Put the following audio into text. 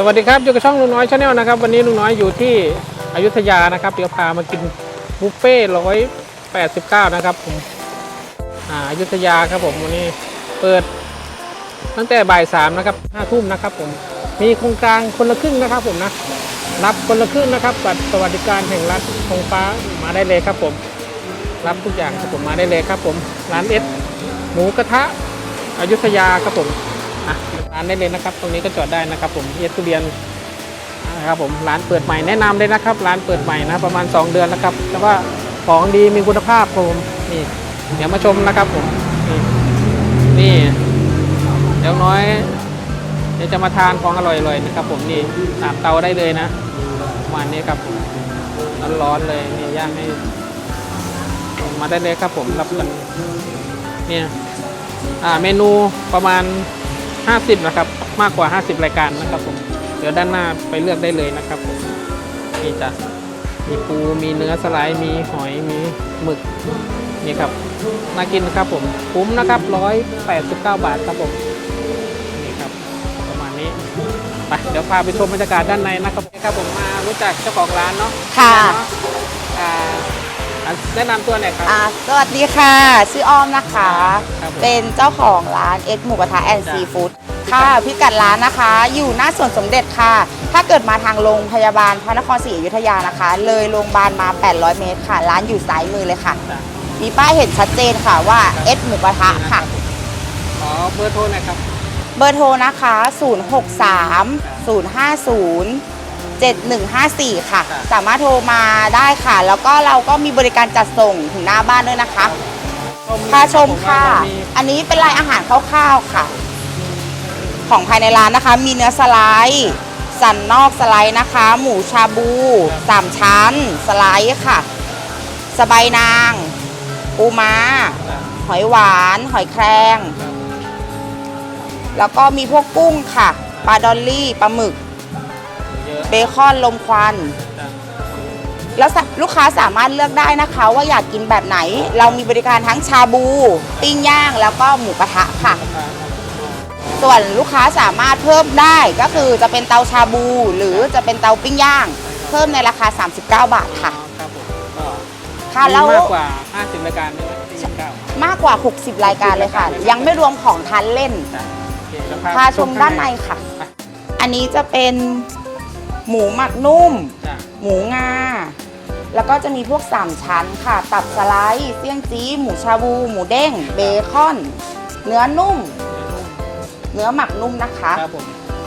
สวัสดีครับอยู่กับช่องลุงน้อยชาแนลนะครับวันนี้ลุงน้อยอยู่ที่อยุธยานะครับเดี๋ยวพามากินบุฟเฟ่ร้อยแปดสิบเก้านะครับผมอ่าอยุธยาครับผมวันนี้เปิดตั้งแต่บ่ายสามนะครับห้าทุ่มนะครับผมมีโครงการคนละครึ่งนะครับผมนะรับคนละครึ่งนะครับบัตรสวัสดิการแห่งรัฐธงฟ้ามาได้เลยครับผม รับทุกอย่างครับผมมาได้เลยครับผมร้านเอสหมูกระทะอยุธยาครับผม ร้านได้เลยนะครับ ตรงนี้ก็จอดได้นะครับ ผมเอสทุเรียนนะครับผมร้านเปิดใหม่แนะนำเลยนะครับ ร้านเปิดใหม่นะประมาณ 2 เดือนแล้วครับ แต่ว่าของดีมีคุณภาพครับผมนี่เดี๋ยวมาชมนะครับผมนี่เดี๋ยวน้อย เดี๋ยวจะมาทานของอร่อยๆนะครับ ผมนี่ตามเตาได้เลยนะประมาณนี้ครับร้อนๆเลยนี่ย่างให้มาได้เลยครับผมรับกันเนี่ยอ่าเมนูประมาณ 50 นะครับ มากกว่า 50 รายการนะครับผมเดี๋ยวด้านหน้าไปเลือกได้เลยนะครับผมนี่จะมีปูมีเนื้อสไลด์มีหอยมีหมึกนี่ครับน่ากินนะครับผมคุ้มนะครับ 189 บาทครับผมนี่ครับประมาณนี้ไปเดี๋ยวพาไปชมบรรยากาศด้านในนะครับครับผมมารู้จักเจ้าของร้านเนาะค่ะเนาอ่าอะ แนะนำตัวหน่อยครับ อ่าสวัสดีค่ะ ชื่ออ้อมนะคะ ครับผมเป็นเจ้าของร้านเอ็กหมูกระทะแอนซีฟู้ดค่ะ พิกัดร้านนะคะ อยู่หน้าสวนสมเด็จค่ะ ถ้าเกิดมาทางโรงพยาบาลพระนครศรีอยุธยานะคะ เลยโรงพยาบาลมา 800 เมตรค่ะ ร้านอยู่ซ้ายมือเลยค่ะ จ้ะ มีป้ายเห็นชัดเจนค่ะว่าเอ็กหมูกระทะค่ะ ขอเบอร์โทรหน่อยครับ เบอร์โทรนะคะ 063 050 7154 ค่ะครับสามารถโทรมาได้ค่ะ แล้วก็เราก็มีบริการจัดส่งถึงหน้าบ้านด้วยนะคะพาชมค่ะ อันนี้เป็นรายอาหารคร่าวๆค่ะ ของภายในร้านนะคะ มีเนื้อสไลด์สันนอกสไลด์นะคะ หมูชาบูสามชั้น สไลด์ค่ะ สบายนาง ปูม้า หอยหวาน หอยแครง แล้วก็มีพวกกุ้งค่ะ ปลาดอลลี่ ปลาหมึก เยอะเบคอนลมควัน จ้ะแล้วสะลูกค้าสามารถเลือกได้นะคะว่าอยากกินแบบไหน เรามีบริการทั้งชาบู ปิ้งย่างแล้วก็หมูกระทะค่ะ ส่วนลูกค้าสามารถเพิ่มได้ก็คือจะเป็นเตาชาบู หรือจะเป็นเตาปิ้งย่าง เพิ่มในราคา 39 บาทค่ะ ครับผมก็ค่ะมีแล้ว มากกว่า 50รายการด้วยที่เก้ามากกว่า 60 รายการเลยค่ะ ยังไม่รวมของทานเล่น จ้ะโอเคแล้วพาชมด้านในค่ะ ไป อันนี้จะเป็น หมูหมักนุ่ม จ้ะหมูงา แล้วก็จะมีพวก3ชั้นค่ะ ตับสไลด์เสี่ยงจี้หมูชาบู หมูเด้ง เบคอน เนื้อนุ่ม เนื้อหมักนุ่มนะคะ ครับผม